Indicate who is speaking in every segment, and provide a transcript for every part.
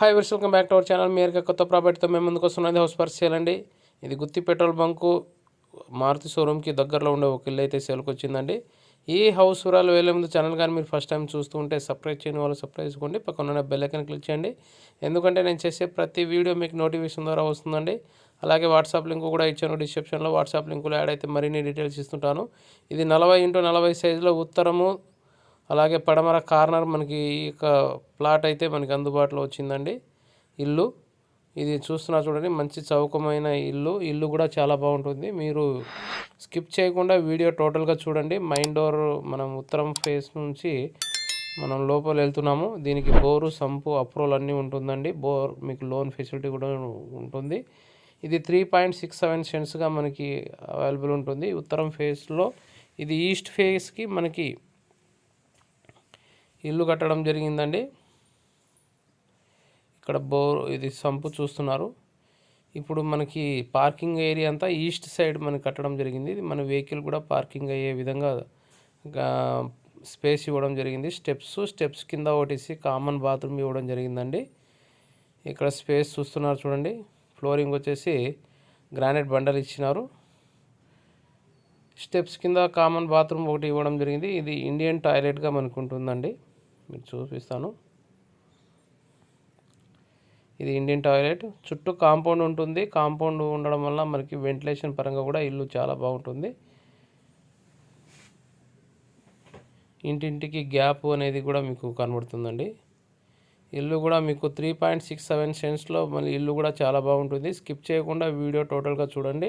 Speaker 1: Hi viewers welcome back to our channel మీరు కొత్త ప్రాపర్టీతో మేము ముందుకు వస్తున్నది హౌస్ పర్ సేల్ అండి. ఇది గుత్తి పెట్రోల్ బంకు మారుతి షోరూమ్కి దగ్గరలో ఉండే ఒక ఇల్లు అయితే సేల్కి వచ్చిందండి. ఈ హౌస్ వివరాలు వేలే ముందు ఛానల్ కానీ మీరు ఫస్ట్ టైం చూస్తూ ఉంటే సబ్స్క్రైబ్ చేయని వాళ్ళు సబ్స్క్రైబ్ చేసుకోండి. పక్కన ఉన్న బెల్ క్లిక్ చేయండి. ఎందుకంటే నేను చేసే ప్రతి వీడియో మీకు నోటిఫికేషన్ ద్వారా వస్తుందండి. అలాగే వాట్సాప్ లింక్ కూడా ఇచ్చాను డిస్క్రిప్షన్లో వాట్సాప్ లింకులో యాడ్ అయితే మరిన్ని డీటెయిల్స్ ఇస్తుంటాను. ఇది నలభై ఇంటూ నలభై సైజులో ఉత్తరము అలాగే పడమర కార్నర్ మనకి ఈ యొక్క ప్లాట్ అయితే మనకి అందుబాటులో వచ్చిందండి. ఇల్లు. ఇది చూస్తున్నా చూడండి మంచి చౌకమైన ఇల్లు. ఇల్లు కూడా చాలా బాగుంటుంది. మీరు స్కిప్ చేయకుండా వీడియో టోటల్గా చూడండి. మైండ్ డోర్ మనం ఉత్తరం ఫేస్ నుంచి మనం లోపల వెళ్తున్నాము. దీనికి బోరు సంపు అప్రూవల్ అన్నీ ఉంటుందండి. బోర్ మీకు లోన్ ఫెసిలిటీ కూడా ఉంటుంది. ఇది త్రీ పాయింట్ సిక్స్ సెవెన్ సెంట్స్గా మనకి అవైలబుల్ ఉంటుంది. ఉత్తరం ఫేస్లో ఇది ఈస్ట్ ఫేస్కి మనకి ఇల్లు కట్టడం జరిగిందండి. ఇక్కడ బోర్ ఇది సంపు చూస్తున్నారు. ఇప్పుడు మనకి పార్కింగ్ ఏరియా అంతా ఈస్ట్ సైడ్ మనకి కట్టడం జరిగింది. ఇది మన వెహికల్ కూడా పార్కింగ్ అయ్యే విధంగా స్పేస్ ఇవ్వడం జరిగింది. స్టెప్స్ స్టెప్స్ కింద ఒకటేసి కామన్ బాత్రూమ్ ఇవ్వడం జరిగిందండి. ఇక్కడ స్పేస్ చూస్తున్నారు చూడండి. ఫ్లోరింగ్ వచ్చేసి గ్రానైట్ బండలు ఇచ్చినారు. స్టెప్స్ కింద కామన్ బాత్రూమ్ ఒకటి ఇవ్వడం జరిగింది. ఇది ఇండియన్ టాయిలెట్గా మనకు ఉంటుందండి మీరు చూపిస్తాను. ఇది ఇండియన్ టాయిలెట్. చుట్టూ కాంపౌండ్ ఉంటుంది. కాంపౌండ్ ఉండడం వల్ల మనకి వెంటిలేషన్ పరంగా కూడా ఇల్లు చాలా బాగుంటుంది. ఇంటింటికి గ్యాప్ అనేది కూడా మీకు కనబడుతుందండి. ఇల్లు కూడా మీకు త్రీ పాయింట్ సిక్స్ సెవెన్ సెన్స్లో మళ్ళీ ఇల్లు కూడా చాలా బాగుంటుంది. స్కిప్ చేయకుండా వీడియో టోటల్గా చూడండి.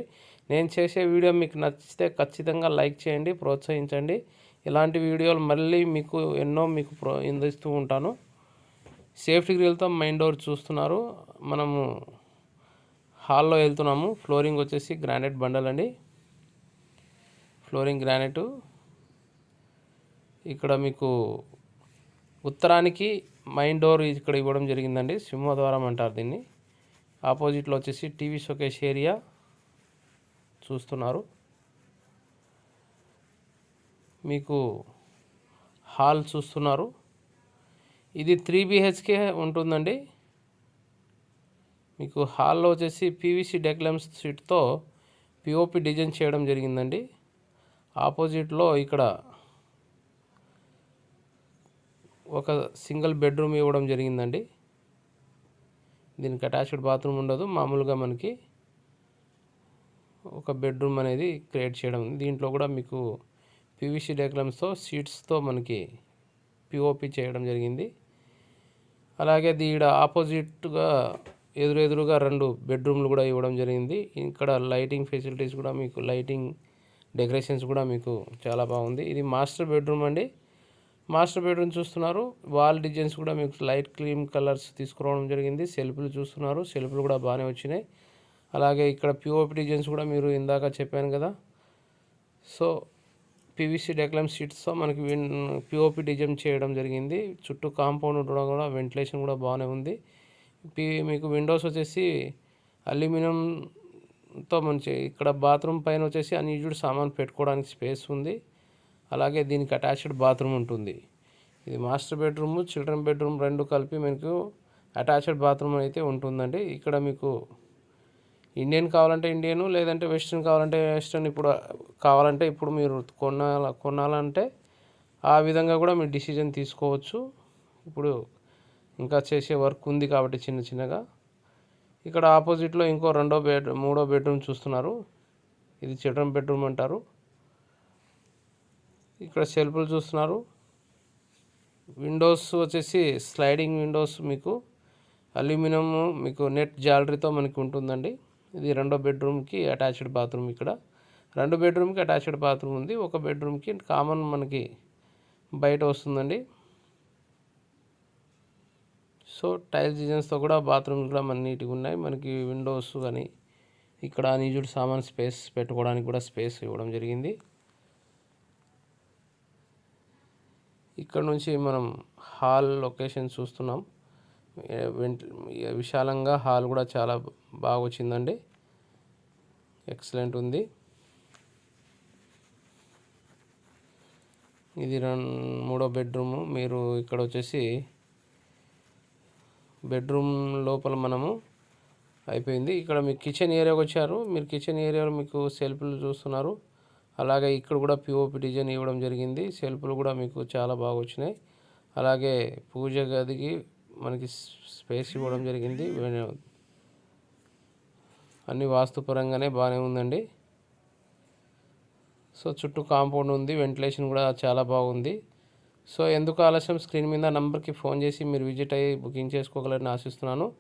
Speaker 1: నేను చేసే వీడియో మీకు నచ్చితే ఖచ్చితంగా లైక్ చేయండి ప్రోత్సహించండి. ఇలాంటి వీడియోలు మళ్ళీ మీకు ఎన్నో మీకు ప్రో అందిస్తూ ఉంటాను. సేఫ్టీ గ్రిల్తో మైన్ డోర్ చూస్తున్నారు. మనము హాల్లో వెళ్తున్నాము. ఫ్లోరింగ్ వచ్చేసి గ్రానైట్ బండల్ అండి. Flooring granite. ఇక్కడ మీకు ఉత్తరానికి మైన్ డోర్ ఇక్కడ ఇవ్వడం జరిగిందండి. సింహద్వారం అంటారు దీన్ని. ఆపోజిట్లో వచ్చేసి టీవీ షోకేష్ ఏరియా చూస్తున్నారు. మీకు హాల్ చూస్తున్నారు. ఇది త్రీ బిహెచ్కే ఉంటుందండి. మీకు హాల్లో వచ్చేసి పీవీసీ డెక్లమ్స్ సీట్తో పిఓపి డిజైన్ చేయడం జరిగిందండి. ఆపోజిట్లో ఇక్కడ ఒక సింగిల్ బెడ్రూమ్ ఇవ్వడం జరిగిందండి. దీనికి అటాచ్డ్ బాత్రూమ్ ఉండదు. మామూలుగా మనకి ఒక బెడ్రూమ్ అనేది క్రియేట్ చేయడం. దీంట్లో కూడా మీకు పీవీసీ డెక్లమ్స్తో సీట్స్తో మనకి పిఓపి చేయడం జరిగింది. అలాగే దీడ ఆపోజిట్గా ఎదురెదురుగా రెండు బెడ్రూమ్లు కూడా ఇవ్వడం జరిగింది. ఇక్కడ లైటింగ్ ఫెసిలిటీస్ కూడా మీకు లైటింగ్ డెకరేషన్స్ కూడా మీకు చాలా బాగుంది. ఇది మాస్టర్ బెడ్రూమ్ అండి. మాస్టర్ బెడ్రూమ్ చూస్తున్నారు. వాల్ డిజైన్స్ కూడా మీకు లైట్ క్రీమ్ కలర్స్ తీసుకురావడం జరిగింది. సెల్ఫ్లు చూస్తున్నారు. సెల్ఫ్లు కూడా బాగానే వచ్చినాయి. అలాగే ఇక్కడ పిఓపి డిజైన్స్ కూడా మీరు ఇందాక చెప్పాను కదా. సో పీవీసీ డెక్లమ్ షీట్స్తో మనకి విన్ పిఓపి డిజైన్ చేయడం జరిగింది. చుట్టూ కాంపౌండ్ ఉండడం కూడా వెంటిలేషన్ కూడా బాగానే ఉంది. పి మీకు విండోస్ వచ్చేసి అల్యూమినియంతో మంచి ఇక్కడ బాత్రూమ్ పైన వచ్చేసి అన్యూజ్డ్ సామాన్ పెట్టుకోవడానికి స్పేస్ ఉంది. అలాగే దీనికి అటాచ్డ్ బాత్రూమ్ ఉంటుంది. ఇది మాస్టర్ బెడ్రూమ్ చిల్డ్రన్ బెడ్రూమ్ రెండు కలిపి మీకు అటాచ్డ్ బాత్రూమ్ అయితే ఉంటుందండి. ఇక్కడ మీకు ఇండియన్ కావాలంటే ఇండియను లేదంటే వెస్ట్రన్ కావాలంటే వెస్ట్రన్. ఇప్పుడు కావాలంటే ఇప్పుడు మీరు కొనాల కొనాలంటే ఆ విధంగా కూడా మీరు డిసిజన్ తీసుకోవచ్చు. ఇప్పుడు ఇంకా చేసే వర్క్ ఉంది కాబట్టి చిన్న చిన్నగా. ఇక్కడ ఆపోజిట్లో ఇంకో రెండో బెడ్ మూడో బెడ్రూమ్ చూస్తున్నారు. ఇది చిల్డ్రన్ బెడ్రూమ్ అంటారు. ఇక్కడ సెల్ఫ్లు చూస్తున్నారు. విండోస్ వచ్చేసి స్లైడింగ్ విండోస్ మీకు. అల్యూమినియం మీకు నెట్ జాలరీతో మనకి ఉంటుందండి. ఇది రెండో బెడ్రూమ్కి అటాచ్డ్ బాత్రూమ్ ఇక్కడ. రెండు బెడ్రూమ్కి అటాచ్డ్ బాత్రూమ్ ఉంది. ఒక బెడ్రూమ్కి కామన్ మనకి బయట వస్తుందండి. సో టైల్స్ డిజైన్స్తో కూడా బాత్రూమ్స్ కూడా మన నీట్గా ఉన్నాయి. మనకి విండోస్ కానీ ఇక్కడ అన్యూజ్డ్ సామాన్ స్పేస్ పెట్టుకోవడానికి కూడా స్పేస్ ఇవ్వడం జరిగింది. ఇక్కడ నుంచి మనం హాల్ లొకేషన్ చూస్తున్నాం. విశాలంగా హాల్ కూడా చాలా బాగా వచ్చిందండి ఎక్సలెంట్ ఉంది ఇది మూడో బెడ్రూము. మీరు ఇక్కడ వచ్చేసి బెడ్రూమ్ లోపల మనము అయిపోయింది. ఇక్కడ మీకు కిచెన్ ఏరియాకి వచ్చారు. మీరు కిచెన్ ఏరియాలో మీకు సెల్ఫ్లు చూస్తున్నారు. అలాగే ఇక్కడ కూడా పిఓపి డిజైన్ ఇవ్వడం జరిగింది. సెల్ఫ్లు కూడా మీకు చాలా బాగా వచ్చినాయి అలాగే పూజ గదికి మనకి స్పేస్ ఇవ్వడం జరిగింది. అన్ని వాస్తుపరంగానే బాగానే ఉందండి. సో చుట్టూ కాంపౌండ్ ఉంది. వెంటిలేషన్ కూడా చాలా బాగుంది. సో ఎందుకు ఆలస్యం? స్క్రీన్ మీద నంబర్కి ఫోన్ చేసి మీరు విజిట్ అయ్యి బుకింగ్ చేసుకోగలని ఆశిస్తున్నాను.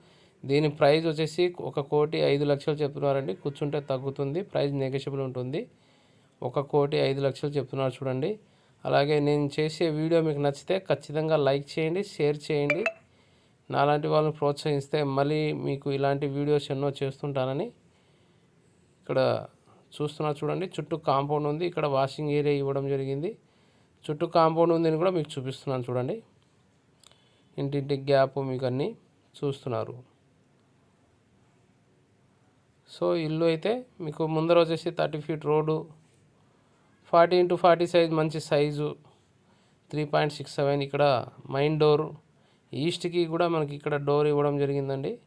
Speaker 1: దీని ప్రైస్ వచ్చేసి ఒక కోటి ఐదు లక్షలు చెప్తున్నారండి. కూర్చుంటే తగ్గుతుంది. ప్రైస్ నెగోషియబుల్ ఉంటుంది. ఒక కోటి ఐదు లక్షలు చెప్తున్నారు చూడండి. అలాగే నేను చేసే వీడియో మీకు నచ్చితే ఖచ్చితంగా లైక్ చేయండి షేర్ చేయండి. నాలాంటి వాళ్ళని ప్రోత్సహిస్తే మళ్ళీ మీకు ఇలాంటి వీడియోస్ ఎన్నో చేస్తుంటానని ఇక్కడ చూస్తున్నా చూడండి. చుట్టూ కాంపౌండ్ ఉంది. ఇక్కడ వాషింగ్ ఏరియా ఇవ్వడం జరిగింది. చుట్టూ కాంపౌండ్ ఉందని కూడా మీకు చూపిస్తున్నాను చూడండి. ఇంటింటి గ్యాప్ మీకు అన్నీ చూస్తున్నారు. సో ఇల్లు అయితే మీకు ముందర వచ్చేసి thirty feet road forty into forty size మంచి size three point six seven ఇక్కడ మైన్ డోర్ ఈస్ట్కి కూడా మనకి ఇక్కడ డోర్ ఇవ్వడం జరిగిందండి.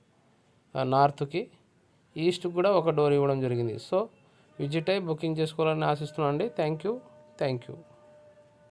Speaker 1: నార్త్కి. ఈస్ట్కి కూడా ఒక డోర్ ఇవ్వడం జరిగింది. సో విజిట్ అయి బుకింగ్ చేసుకోవాలని ఆశిస్తున్నాను అండి థ్యాంక్ యూ. Thank you.